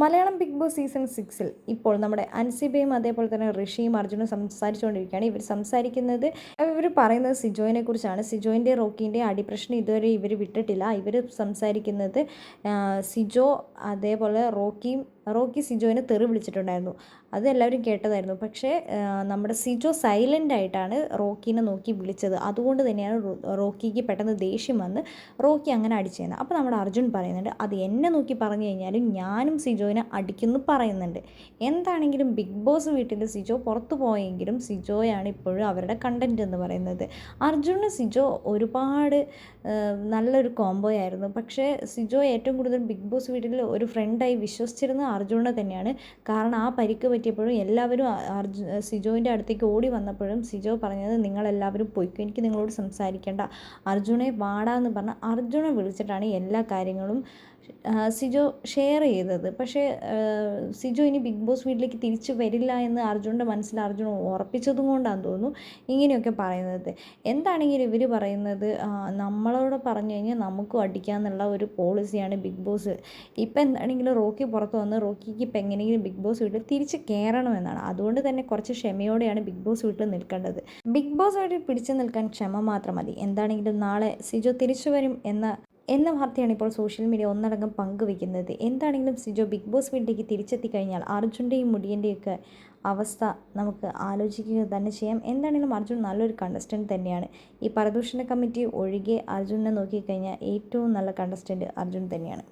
Malayalam big boss season സിക്സിൽ ഇപ്പോൾ നമ്മുടെ അൻസിബയും അതേപോലെ തന്നെ ഋഷിയും അർജുനും സംസാരിച്ചുകൊണ്ടിരിക്കുകയാണ്. ഇവർ സംസാരിക്കുന്നത് ഇവർ പറയുന്നത് സിജോയിനെ കുറിച്ചാണ്. സിജോയിന്റെ റോക്കിന്റെ അടിപ്രശ്നം ഇതുവരെ ഇവർ വിട്ടിട്ടില്ല. ഇവർ സംസാരിക്കുന്നത് സിജോ അതേപോലെ റോക്കിയും റോക്കി സിജോയിനെ തെറി വിളിച്ചിട്ടുണ്ടായിരുന്നു. അത് എല്ലാവരും കേട്ടതായിരുന്നു. പക്ഷേ നമ്മുടെ സിജോ സൈലന്റ് ആയിട്ടാണ് റോക്കിനെ നോക്കി വിളിച്ചത്. അതുകൊണ്ട് തന്നെയാണ് റോക്കിക്ക് പെട്ടെന്ന് ദേഷ്യം വന്ന് റോക്കി അങ്ങനെ അടിച്ചതെന്ന് അപ്പോൾ നമ്മുടെ അർജുൻ പറയുന്നുണ്ട് അത് എന്നെ നോക്കി പറഞ്ഞു കഴിഞ്ഞാലും ഞാനും സിജോയിനെ അടിക്കുന്നു പറയുന്നുണ്ട്. എന്താണെങ്കിലും ബിഗ് ബോസ് വീട്ടിൽ സിജോ പുറത്തു പോയെങ്കിലും സിജോയാണ് ഇപ്പോഴും അവരുടെ കണ്ടന്റ് എന്ന് പറയുന്നത്. അർജുനും സിജോ ഒരുപാട് നല്ലൊരു കോംബോ ആയിരുന്നു. പക്ഷേ സിജോ ഏറ്റവും കൂടുതൽ ബിഗ് ബോസ് വീട്ടിൽ ഒരു ഫ്രണ്ടായി വിശ്വസിച്ചിരുന്ന അർജുനെ തന്നെയാണ്. കാരണം ആ പരിക്ക് പറ്റിയപ്പോഴും എല്ലാവരും അർജു സിജോവിന്റെ അടുത്തേക്ക് ഓടി വന്നപ്പോഴും സിജോ പറഞ്ഞത് നിങ്ങളെല്ലാവരും പൊയ്ക്കും എനിക്ക് നിങ്ങളോട് സംസാരിക്കേണ്ട. അർജുനെ വാടാന്ന് പറഞ്ഞ് അർജുനെ വിളിച്ചിട്ടാണ് എല്ലാ കാര്യങ്ങളും സിജോ ഷെയർ ചെയ്തത്. പക്ഷേ സിജോ ഇനി ബിഗ് ബോസ് വീട്ടിലേക്ക് തിരിച്ചു വരില്ല എന്ന് അർജുന്റെ മനസ്സിൽ അർജുൻ ഉറപ്പിച്ചതും കൊണ്ടാണെന്ന് തോന്നുന്നു ഇങ്ങനെയൊക്കെ പറയുന്നത്. എന്താണെങ്കിലും ഇവർ പറയുന്നത് നമ്മളോട് പറഞ്ഞു കഴിഞ്ഞാൽ നമുക്കും അടിക്കാമെന്നുള്ള ഒരു പോളിസിയാണ് ബിഗ് ബോസ്. ഇപ്പം എന്താണെങ്കിലും റോക്കി പുറത്ത് വന്ന് റോക്കിക്ക് ഇപ്പം എങ്ങനെയെങ്കിലും ബിഗ് ബോസ് വീട്ടിൽ തിരിച്ച് കയറണമെന്നാണ്. അതുകൊണ്ട് തന്നെ കുറച്ച് ക്ഷമയോടെയാണ് ബിഗ് ബോസ് വീട്ടിൽ നിൽക്കേണ്ടത്. ബിഗ് ബോസ് വീട്ടിൽ പിടിച്ചു നിൽക്കാൻ ക്ഷമ മാത്രം മതി. എന്താണെങ്കിലും നാളെ സിജോ തിരിച്ചു വരും എന്ന എന്ന വാർത്തയാണ് ഇപ്പോൾ സോഷ്യൽ മീഡിയ ഒന്നടങ്കം പങ്കുവയ്ക്കുന്നത്. എന്താണെങ്കിലും സിജോ ബിഗ് ബോസ് വീട്ടിലേക്ക് തിരിച്ചെത്തി കഴിഞ്ഞാൽ അർജുന്റെയും മുടിയന്റെയൊക്കെ അവസ്ഥ നമുക്ക് ആലോചിക്കുക തന്നെ ചെയ്യാം. എന്താണെങ്കിലും അർജുൻ നല്ലൊരു കണ്ടസ്റ്റന്റ് തന്നെയാണ്. ഈ പരദൂഷണ കമ്മിറ്റി ഒഴികെ അർജുനെ നോക്കിക്കഴിഞ്ഞാൽ ഏറ്റവും നല്ല കണ്ടസ്റ്റന്റ് അർജുൻ തന്നെയാണ്.